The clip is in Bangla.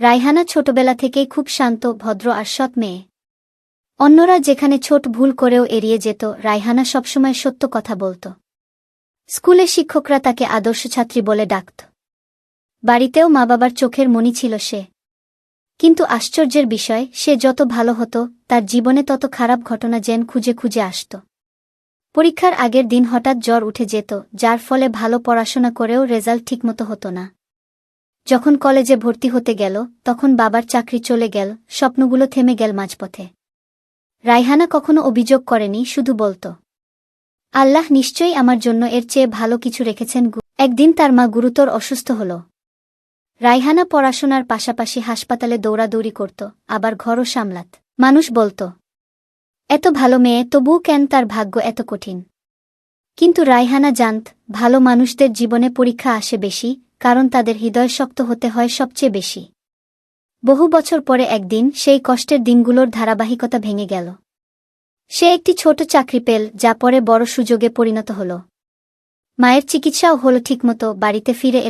রায়হানা ছোটবেলা থেকেই খুব শান্ত, ভদ্র আর সৎ মেয়ে। অন্যরা যেখানে ছোট ভুল করেও এড়িয়ে যেত, রায়হানা সবসময় সত্য কথা বলত। স্কুলে শিক্ষকরা তাকে আদর্শ ছাত্রী বলে ডাকত। বাড়িতেও মা বাবার চোখের মনি ছিল সে। কিন্তু আশ্চর্যের বিষয়, সে যত ভালো হতো, তার জীবনে তত খারাপ ঘটনা যেন খুঁজে খুঁজে আসত। পরীক্ষার আগের দিন হঠাৎ জ্বর উঠে যেত, যার ফলে ভালো পড়াশোনা করেও রেজাল্ট ঠিকমতো হতো না। যখন কলেজে ভর্তি হতে গেল, তখন বাবার চাকরি চলে গেল, স্বপ্নগুলো থেমে গেল মাঝপথে। রায়হানা কখনো অভিযোগ করেনি, শুধু বলত, আল্লাহ নিশ্চয়ই আমার জন্য এর চেয়ে ভালো কিছু রেখেছেন একদিন তার মা গুরুতর অসুস্থ হল। রায়হানা পড়াশোনার পাশাপাশি হাসপাতালে দৌড়াদৌড়ি করত, আবার ঘরও সামলাত। মানুষ বলত, এত ভালো মেয়ে, তবুও কেন তার ভাগ্য এত কঠিন? কিন্তু রায়হানা জানত, ভালো মানুষদের জীবনে পরীক্ষা আসে বেশি কারণ তাদের হৃদয় শক্ত হতে হয় সবচেয়ে বেশি। বহু বছর পরে একদিন সেই কষ্টের দিনগুলোর ধারাবাহিকতা ভেঙে গেল। সে একটি ছোট চাকরি পেল, যা পরে বড় সুযোগে পরিণত হল। মায়ের চিকিৎসাও হল ঠিকমতো, বাড়িতে ফিরে এল।